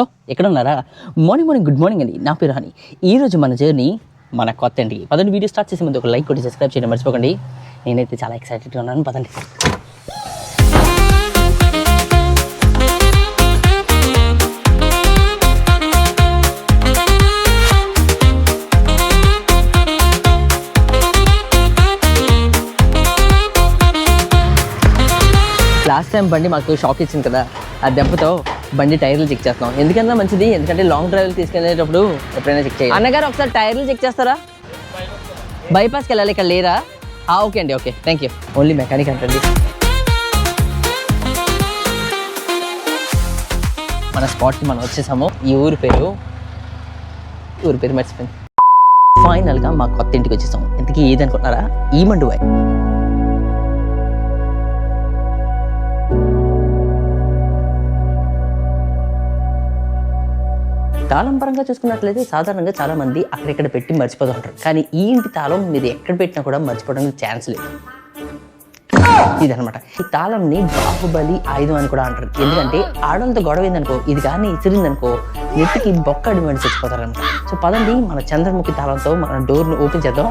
ఓ ఎక్కడ ఉన్నారా morning morning good morning అండి. నా పేరు హని. ఈరోజు మన జర్నీ మన కొత్త అండి. పదండి వీడియో స్టార్ట్ చేసే ముందు ఒక లైక్ కొట్టి సబ్స్క్రైబ్ చేయడం మర్చిపోకండి. నేనైతే చాలా ఎక్సైటెడ్గా ఉన్నాను. పదండి. లాస్ట్ టైం బండి మాకు షాక్ ఇచ్చింది కదా ఆ దెబ్బతో బండి టైర్లు చెక్ చేస్తున్నాం. ఎందుకన్నా మంచిది? ఎందుకంటే లాంగ్ డ్రైవ్ తీసుకెళ్ళేటప్పుడు ఎప్పుడైనా చెక్ చేయాలి. అన్నగారు ఒకసారి టైర్లు చెక్ చేస్తారా? బైపాస్కి వెళ్ళాలి ఇక్కడ లేరా? ఆ, ఓకే అండి okay. Thank you only mechanic అంటండి. మన స్పాట్కి మనం వచ్చేసాము. ఈ ఊరి పేరు ఊరి పేరు మర్చిపోయింది ఫైనల్గా మా కొత్త ఇంటికి వచ్చేసాము. ఇంతకీ ఏది అనుకుంటున్నారా? ఈ మండువాయి తాళం పరంగా చూసుకున్నట్లయితే సాధారణంగా చాలా మంది అక్కడెక్కడ పెట్టి మర్చిపోతూ ఉంటారు. కానీ ఈ ఇంటి తాళం మీరు ఎక్కడ పెట్టినా కూడా మర్చిపోవడానికి ఛాన్స్ లేదు. ఇదనమాట ఈ తాళంని బాహుబలి ఆయుధం అని కూడా అంటారు. ఎందుకంటే ఆడలతో గొడవ ఏందనుకో ఇది కానీ ఇసిరిందనుకో నెత్తికి బొక్క అడిమని చచ్చిపోతారనమాట సో పదండి మన చంద్రముఖి తాళంతో మన డోర్ను ఓపెన్ చేద్దాం.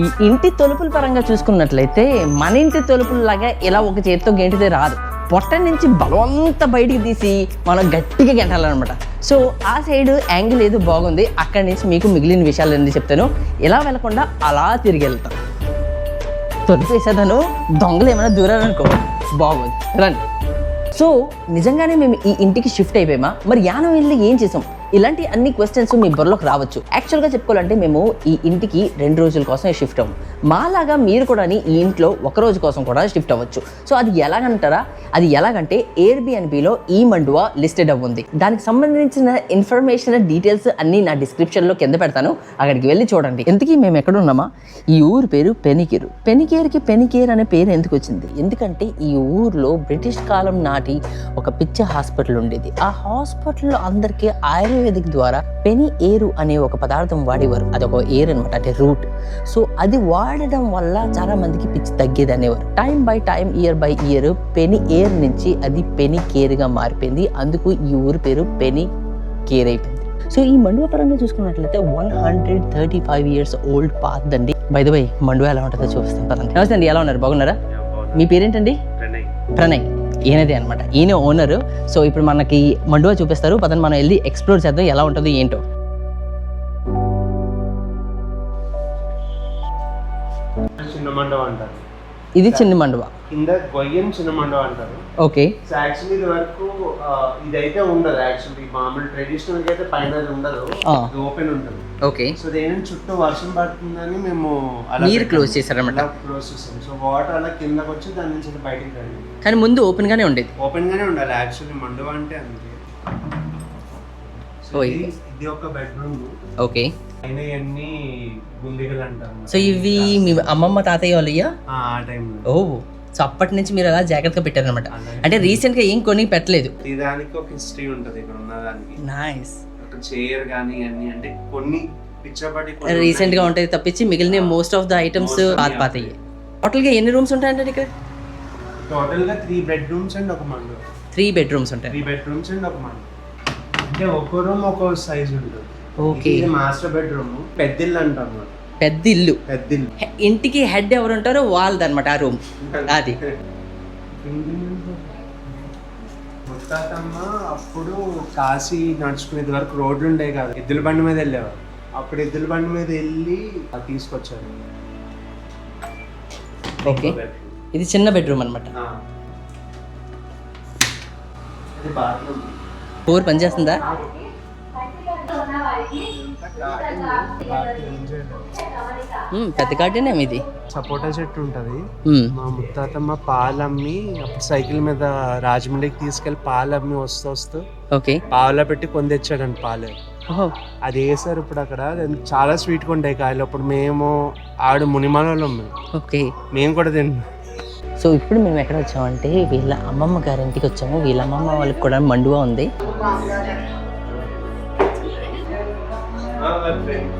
ఈ ఇంటి తలుపుల పరంగా చూసుకున్నట్లయితే మన ఇంటి తలుపుల లాగా ఇలా ఒక చేతితో గెంటితే రాదు. పొట్ట నుంచి బలవంత బయటికి తీసి మనం గట్టిగా గెంటాలన్నమాట. సో ఆ సైడ్ యాంగిల్ ఏదో బాగుంది. అక్కడి నుంచి మీకు మిగిలిన విషయాలు అన్నీ చెప్తాను. ఇలా వెళ్ళకుండా అలా తిరిగి వెళ్తాను తొలిపేసేదాను. దొంగలు ఏమైనా దూరాలనుకో బాగుంది. రండి. సో నిజంగానే మేము ఈ ఇంటికి షిఫ్ట్ అయిపోయామా? మరి యానం వెళ్ళి ఏం చేసాం? ఇలాంటి అన్ని క్వశ్చన్స్ మీ బుర్రలోకి రావచ్చు. యాక్చువల్గా చెప్పుకోవాలంటే మేము ఈ ఇంటికి రెండు రోజుల కోసం షిఫ్ట్ అవ్వం. మాలాగా మీరు కూడా ఈ ఇంట్లో ఒక రోజు కోసం కూడా షిఫ్ట్ అవ్వచ్చు. సో అది ఎలాగంటారా? అది ఎలాగంటే ఎయిర్బిఎన్బిలో ఈ మండువా లిస్టెడ్ అవ్వుంది. దానికి సంబంధించిన ఇన్ఫర్మేషన్ డీటెయిల్స్ అన్నీ నా డిస్క్రిప్షన్లో కింద పెడతాను. అక్కడికి వెళ్ళి చూడండి. ఎందుకీ మేము ఎక్కడ ఉన్నామా ఈ ఊరు పేరు పెనికేరు. పెనికేరుకి పెనికేర్ అనే పేరు ఎందుకు వచ్చింది? ఎందుకంటే ఈ ఊర్లో బ్రిటిష్ కాలం నాటి ఒక పిచ్చ హాస్పిటల్ ఉండేది. ఆ హాస్పిటల్లో అందరికీ ఆయుర్వేదిక్ ద్వారా పెని ఏరు అనే ఒక పదార్థం వాడేవారు. అది ఒక ఏర్ అనమాట అంటే రూట్. సో అది వాడడం వల్ల చాలా మందికి పిచ్చి తగ్గేది అనేవారు. Time by time year by year పెని ఏర్ నుంచి అది పెని కేర్గా మారిపోయింది. అందుకు ఈ ఊరు పేరు పెని కేర్ అయిపోయింది. సో ఈ మండువ పరంగా చూసుకున్నట్లయితే one hundred thirty five years old path అండి. బై ద వై మండువ ఎలా ఉంటుందో చూపిస్తాను పదండి. నమస్తే అండి ఎలా ఉన్నారు? బాగున్నారా? మీ పేరేంటండి? ప్రణయ్. ఈయనదే అనమాట ఈయన ఓనర్ సో ఇప్పుడు మనకి మండువా చూపిస్తారు. పదని మనం వెళ్ళి ఎక్స్ప్లోర్ చేద్దాం ఎలా ఉంటుందో ఏంటో. చిన్న మండవ అంటారు. ఇది చిన్న మండువా? కింద గొయ్యం చిన్న మండవ అంటారు. ఓకే. సో యాక్చువల్లీ ఇది వరకు ఇదైతే ఉండదు యాక్చువల్లీ మామూలు ట్రెడిషనల్గా అయితే పైన అది ఉండదు. ఇది ఓపెన్ ఉంటుంది. ఓకే. సో దేని చుట్టూ వర్షం పడుతుందని మేము మీరు close చేశారన్నమాట. క్లోజ్ చేసాం సో వాటర్ అలా కిందకి వచ్చి దాని నుంచి బయటికి రండి కానీ ముందు ఓపెన్గానే ఉండేది. ఓపెన్ గానే ఉండాలి యాక్చువల్లీ మండవ అంటే అంతే సో ఇది ఒక బెడ్రూమ్ ఓకే. గుండిగలు అంటారు సో ఇవి మీ అమ్మమ్మ తాతయ్య వాళ్ళయ్యా ఆ టైంలో ఓ సో అప్పటి నుంచి మీరు అలా జాగ్రత్తగా పెట్టారనమాట అంటే రీసెంట్గా ఏం కొని పెట్టలేదు. దానికి ఒక హిస్టరీ ఉంటది ఇక్కడ ఉన్న దానికి. నైస్ ఒక చైర్ కానీ అన్ని అంటే కొన్ని పిచ్చబడి రీసెంట్గా ఉంటాయి తప్పించి మిగిలిన మోస్ట్ ఆఫ్ ద ఐటమ్స్ పాత పాతయ్యి టోటల్గా ఎన్ని రూమ్స్ ఉంటాయంటే ఇక్కడ? టోటల్గా త్రీ బెడ్రూమ్స్ అండ్ ఒక మండు త్రీ బెడ్రూమ్స్ ఉంటాయి. త్రీ బెడ్రూమ్స్ అండ్ ఒక మండు అంటే ఒక్కో రూమ్ ఒక్కో సైజ్ ఉంటుంది. ఓకే. ఇది మాస్టర్ బెడ్రూమ్. పెద్దిల్లు. అంటాం అన్నమాట పెద్ద ఇల్లు పెద్దిల్లు. హె- ఇంటికి హెడ్ ఎవరు ఉంటారో వాళ్ళది అనమాట ఆ రూమ్. అది. ముత్తాతమ్మ అప్పుడు కాశీ నడుచుకునేది వరకు రోడ్లు ఉండే కాదు. ఎద్దుల బండి మీద వెళ్ళేవారు. అప్పుడు ఎద్దుల బండి మీద వెళ్ళి తీసుకొచ్చారు. ఓకే. ఇది చిన్న బెడ్రూమ్ అనమాట ఫోర్ పని చేస్తుందా మ్మ్, పెద్ద గార్డెన్ ఇది? సపోటా చెట్టు ఉంటది. మా ముత్తాతమ్మ పాలు అమ్మి అప్పుడు సైకిల్ మీద రాజమండ్రికి తీసుకెళ్ళి పాలు అమ్మి వస్తూ వస్తూ ఓకే. పావులో పెట్టి కొని తెచ్చాడండి పాలు. అది వేసారు ఇప్పుడు అక్కడ? చాలా స్వీట్గా ఉంటాయి కాయలు. అప్పుడు మేము ఆవిడ మునిమాలలో ఓకే. మేము కూడా తిన్నాం. సో ఇప్పుడు మేము ఎక్కడ వచ్చామంటే వీళ్ళ అమ్మమ్మ గారి ఇంటికి వచ్చాము. వీళ్ళ అమ్మమ్మ వాళ్ళకి కూడా మండువా ఉంది. ఫ్రెండ్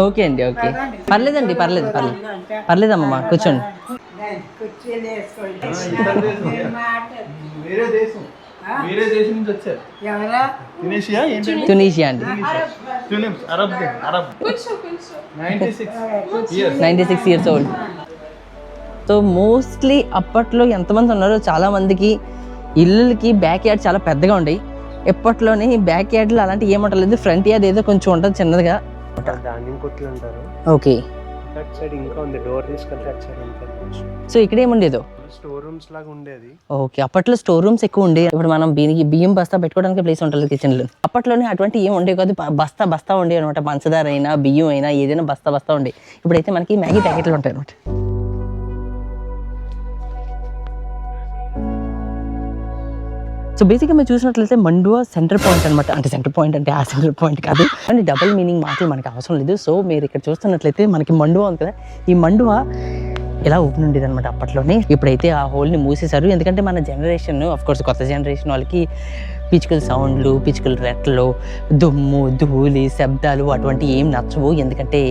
ఓకే అండి ఓకే పర్లేదండి పర్లేదు పర్లేదు. పర్లేదమ్మా కూర్చోండి. తునిషియా అండి. Ninety six years ninety six years old so mostly అప్పట్లో ఎంతమంది ఉన్నారో చాలా మందికి ఇల్లులకి బ్యాక్ యార్డ్ చాలా పెద్దగా ఉండేవి ఎప్పట్లోని బ్యాక్ యార్డ్లో అలాంటి ఏముంటలేదు ఫ్రంట్ యార్డ్ ఏదో కొంచెం ఉంటుంది చిన్నదిగా. ఓకే. సో ఇక్కడ ఏముండేదో? స్టోర్ రూమ్స్ లాగా ఉండేది. ఓకే. అప్పట్లో స్టోర్ రూమ్స్ ఎక్కువ ఉండే. ఇప్పుడు మనం బియ్యం బియ్యం బస్తా పెట్టుకోవడానికి ప్లేస్ ఉంటుంది కిచెన్లో అప్పట్లోనే అటువంటి ఏం ఉండే కాదు. బస్తా బస్తా ఉండే అనమాట పంచదార అయినా బియ్యం అయినా ఏదైనా బస్తా బస్తా ఉండే ఇప్పుడైతే మనకి మ్యాగీ ప్యాకెట్లు ఉంటాయి అనమాట సో బేసిక్గా మీరు చూసినట్లయితే మండువా సెంటర్ పాయింట్ అనమాట అంటే సెంటర్ పాయింట్ అంటే ఆ సెంటర్ పాయింట్ కాదు. అంటే డబుల్ మీనింగ్ మాటలు మనకి అవసరం లేదు. సో మీరు ఇక్కడ చూస్తున్నట్లయితే మనకి మండువా ఉంది కదా. ఈ మండువా ఇలా ఓపెన్ ఉండేది అనమాట అప్పట్లోనే. ఇప్పుడైతే ఆ హోల్ని మూసేశారు. ఎందుకంటే మన జనరేషన్ కోర్స్ కొత్త జనరేషన్ వాళ్ళకి పిచ్చుకల సౌండ్లు పిచ్చుకల రెట్టలు దుమ్ము ధూళి శబ్దాలు అటువంటి ఏం నచ్చవు. ఎందుకంటే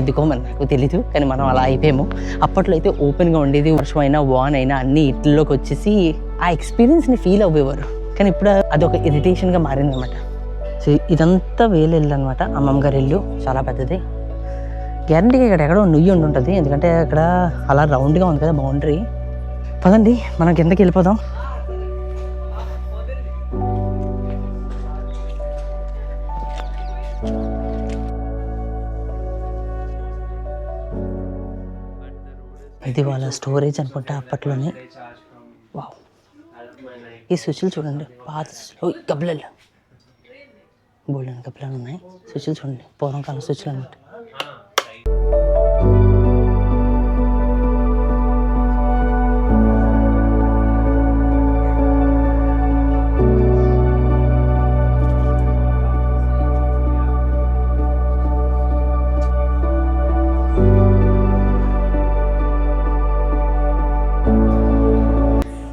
ఎందుకో మరి నాకు తెలీదు. కానీ మనం అలా అయిపోయాము. అప్పట్లో అయితే ఓపెన్గా ఉండేది. వర్షం అయినా వాన్ అయినా అన్ని ఇంట్లోకి వచ్చేసి ఆ ఎక్స్పీరియన్స్ని ఫీల్ అవ్వేవారు. కానీ ఇప్పుడు అదొక ఇరిటేషన్గా మారింది అనమాట సో ఇదంతా వేలు ఇల్లు అనమాట అమ్మమ్మ గారి ఇల్లు చాలా పెద్దది. గ్యారంటీగా ఇక్కడ ఎక్కడో నుయ్యి ఉండి ఉంటుంది. ఎందుకంటే అక్కడ అలా రౌండ్గా ఉంది కదా బౌండరీ పదండి మనం కిందకి వెళ్ళిపోదాం. ఇది వాళ్ళ స్టోరేజ్ అనుకుంటా అప్పట్లోనే. ఈ స్విచ్లు చూడండి. పాత స్విచ్లు. ఓయ్, గబ్బలలు గోల్డెన్ గబ్బలాలు ఉన్నాయి. స్విచ్లు చూడండి. పూర్వకాలం స్విచ్లు అన్నట్టు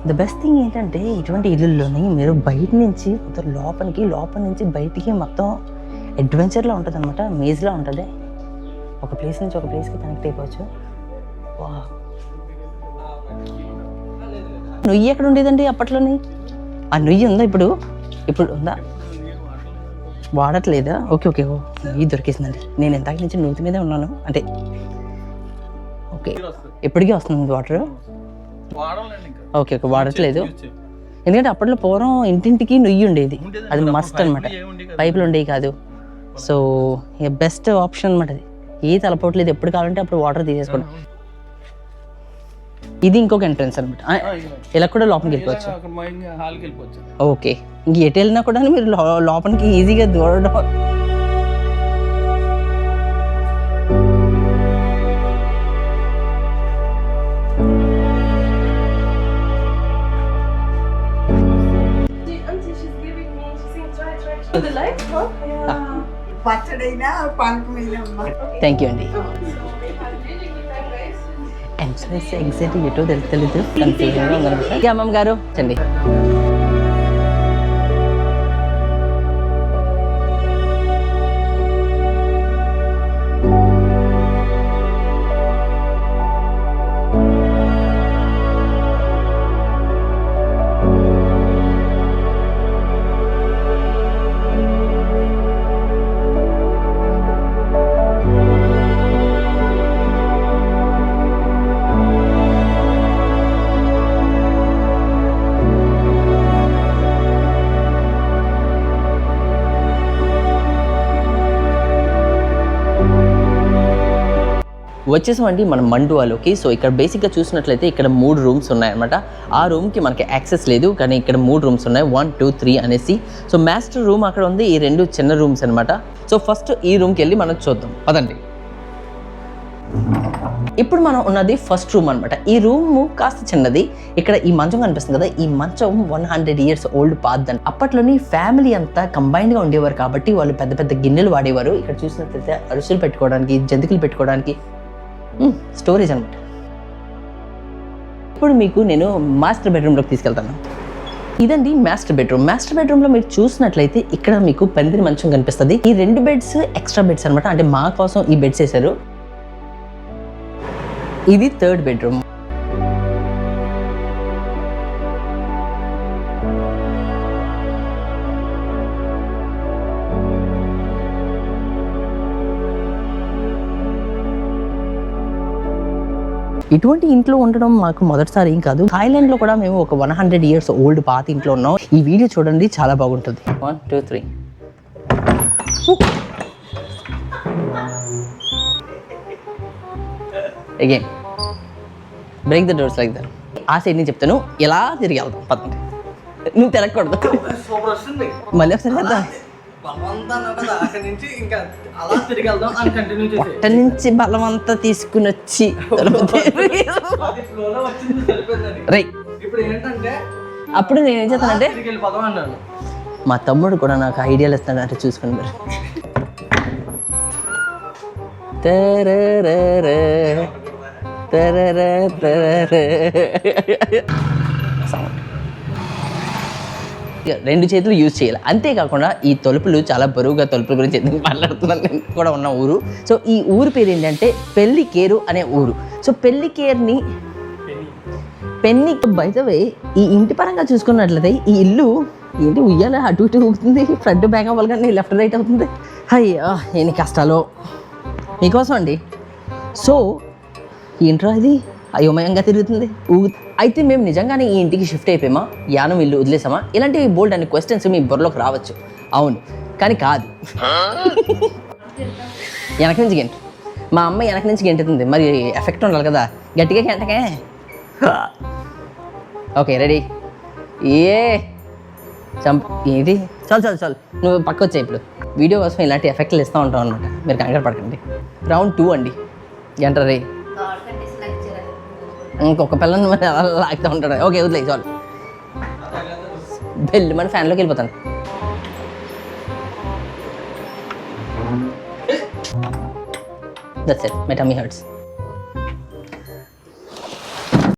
ద బెస్ట్ థింగ్ ఏంటంటే ఇటువంటి ఇల్లుల్లోని మీరు బయట నుంచి లోపలికి లోపల నుంచి బయటికి మొత్తం అడ్వెంచర్లా ఉంటుంది అనమాట మేజ్లా ఉంటుంది. ఒక ప్లేస్ నుంచి ఒక ప్లేస్కి కనెక్ట్ అయిపోవచ్చు. నుయ్యి ఎక్కడ ఉండేదండి అప్పట్లోని? ఆ నుయ్యి ఉందా ఇప్పుడు? ఇప్పుడు ఉందా? వాడట్లేదా? ఓకే ఓకే ఓ నుయ్యి దొరికేసిందండి. నేను ఇంతకు నుంచి నూతి మీదే ఉన్నాను. అంటే ఓకే. ఎప్పటికీ వస్తుంది. వాటర్ ఓకే ఓకే వాడట్లేదు. ఎందుకంటే అప్పట్లో పూర్వం ఇంటింటికి నుయ్యి ఉండేది. అది మస్ట్ అనమాట పైపులు ఉండేవి కాదు. సో బెస్ట్ ఆప్షన్ అనమాట అది. ఏ తలపోవట్లేదు ఎప్పుడు కావాలంటే అప్పుడు వాటర్ తీసేసుకోండి. ఇది ఇంకొక ఎంట్రన్స్ అనమాట ఇలా కూడా లోపలికి వెళ్ళిపోవచ్చు. ఓకే. ఇంక ఎటు వెళ్ళినా కూడా మీరు లోపలికి ఈజీగా దూరడం. థ్యాంక్ యూ అండి. ఎంట్రన్స్ ఎగ్జిట్ ఎటో తెలి తెలీదు కన్ఫ్యూజన్గా అమ్మమ్మ గారు చండి వచ్చేసామండి మనం మండువాలోకి సో ఇక్కడ బేసిక్గా చూసినట్లయితే ఇక్కడ మూడు రూమ్స్ ఉన్నాయన్నమాట. ఆ రూమ్కి మనకి యాక్సెస్ లేదు కానీ ఇక్కడ మూడు రూమ్స్ ఉన్నాయి. వన్ టూ త్రీ అనేసి. సో మాస్టర్ రూమ్ అక్కడ ఉంది. ఈ రెండు చిన్న రూమ్స్ అనమాట సో ఫస్ట్ ఈ రూమ్కి వెళ్ళి మనం చూద్దాం. పదండి. ఇప్పుడు మనం ఉన్నది ఫస్ట్ రూమ్ అనమాట ఈ రూమ్ కాస్త చిన్నది. ఇక్కడ ఈ మంచం కనిపిస్తుంది కదా. ఈ మంచం వన్ హండ్రెడ్ ఇయర్స్ ఓల్డ్ పాత్ అప్పట్లోని ఫ్యామిలీ అంతా కంబైన్డ్గా గా ఉండేవారు కాబట్టి వాళ్ళు పెద్ద పెద్ద గిన్నెలు వాడేవారు. ఇక్కడ చూసినట్లయితే అరుసులు పెట్టుకోవడానికి జంతికలు పెట్టుకోవడానికి స్టోరేజ్ అనమాట ఇప్పుడు మీకు నేను మాస్టర్ బెడ్రూమ్లోకి తీసుకెళ్తాను. ఇదండి మాస్టర్ బెడ్రూమ్. మాస్టర్ బెడ్రూమ్లో మీరు చూసినట్లయితే ఇక్కడ మీకు పందిరి మంచం కనిపిస్తుంది. ఈ రెండు బెడ్స్ ఎక్స్ట్రా బెడ్స్ అనమాట అంటే మా కోసం ఈ బెడ్స్ వేశారు. ఇది థర్డ్ బెడ్రూమ్. ఇటువంటి ఇంట్లో ఉండడం మాకు మొదటిసారి ఏం కాదు. థాయిలాండ్లో కూడా మేము ఒక వన్ హండ్రెడ్ ఇయర్స్ ఓల్డ్ పాత ఇంట్లో ఉన్నాం. ఈ వీడియో చూడండి చాలా బాగుంటుంది. One two three again break the doors like that ఆ సైడ్ నుంచి చెప్తాను. ఎలా తిరిగి వెళ్దాం? పదండి. నువ్వు తిరగకూడదు. మళ్ళీ ఒకసారి పొట్ట నుంచి బలం అంతా తీసుకుని వచ్చి అప్పుడు నేను ఏం చేస్తానంటే మా తమ్ముడు కూడా నాకు ఐడియాలు ఇస్తాడు అంటే చూసుకుని మరి. తరరర, రెండు చేతులు యూజ్ చేయాలి. అంతేకాకుండా ఈ తలుపులు చాలా బరువుగా తలుపుల గురించి ఎందుకు మాట్లాడుతున్నాను నేను కూడా ఉన్న ఊరు. సో ఈ ఊరు పేరు ఏంటంటే పెళ్ళికేరు అనే ఊరు. సో పెళ్ళికేరుని పెన్ని బయటవే ఈ ఇంటి పరంగా చూసుకున్నట్లయితే ఈ ఇల్లు ఏంటి ఉయ్యాల అటు ఇటు ఊగుతుంది ఫ్రంట్ బ్యాక్ అవ్వాలి కానీ లెఫ్ట్ రైట్ అవుతుంది. అయ్యా ఎన్ని కష్టాలు. మీకోసం అండి. సో ఏంట్రా ఇది? అయోమయంగా తిరుగుతుంది? అయితే మేము నిజంగానే ఈ ఇంటికి షిఫ్ట్ అయిపోయామా? యానం ఇల్లు వదిలేసామా? ఇలాంటి బోల్డ్ అనే క్వశ్చన్స్ మీ బుర్రలోకి రావచ్చు. అవును. కానీ కాదు. వెనక నుంచి గెంటు. మా అమ్మ వెనక నుంచి గెంటుతుంది. మరి ఎఫెక్ట్ ఉండాలి కదా. గట్టిగా గెంటకే. ఓకే రెడీ ఏ? చంప్ ఏంటి చాలు చాలు చాలు. నువ్వు పక్క వచ్చాయి ఇప్పుడు. వీడియో కోసం ఇలాంటి ఎఫెక్ట్లు ఇస్తూ ఉంటావు అనమాట మీరు కంగారు పడకండి. రౌండ్ టూ అండి. ఎంటర్ రే ఇంకొక పిల్లని మరి అలా లాగుతూ ఉంటాడు ఓకే వదిలే చాలు బెల్ మన ఫ్యాన్లోకి వెళ్ళిపోతాను that's it my tummy hurts